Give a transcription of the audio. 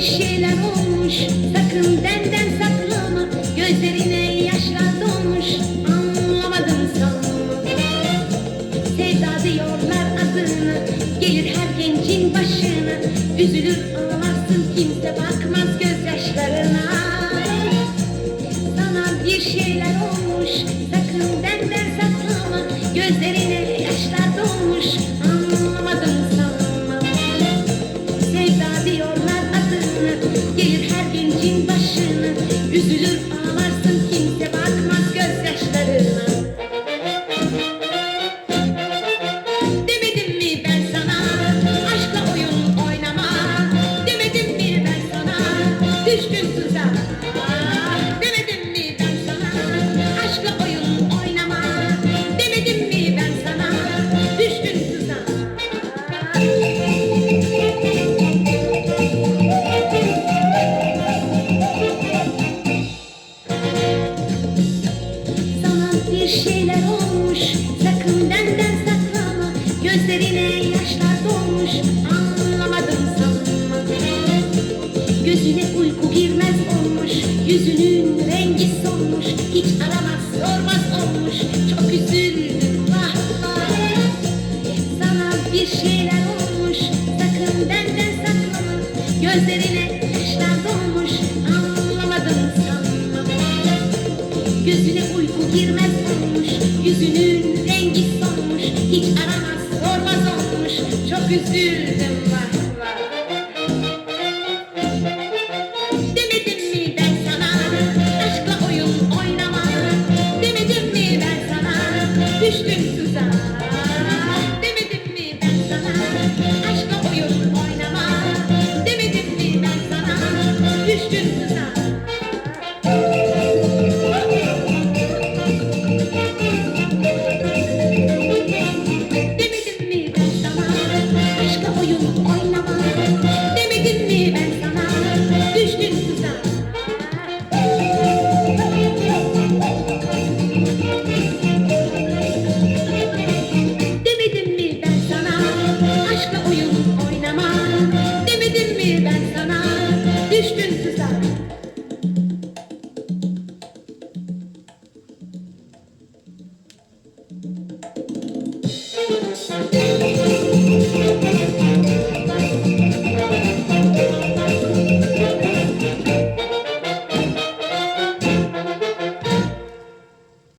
olmuş. Sakın benden saklama Gözlerine yaşlar dolmuş. Anlamadın sanma Sevda diyorlar adını Gelir her gencin başına. Üzülür ağlarsın kimse bakmaz Üzülür kimse bakmaz gözyaşlarına. Demedim mi ben sana aşkla oyun oynama? Demedim mi ben sana düştün tuzağa rengi solmuş Hiç aramaz sormaz olmuş. Çok üzüldüm vah vah. Sana bir şeyler olmuş Sakın benden saklama. Gözlerine yaşlar dolmuş Anlamadım sanma Gözüne uyku girmez olmuş Yüzünün rengi solmuş. Hiç aramaz sormaz olmuş Çok üzüldüm vah sun. Aşkla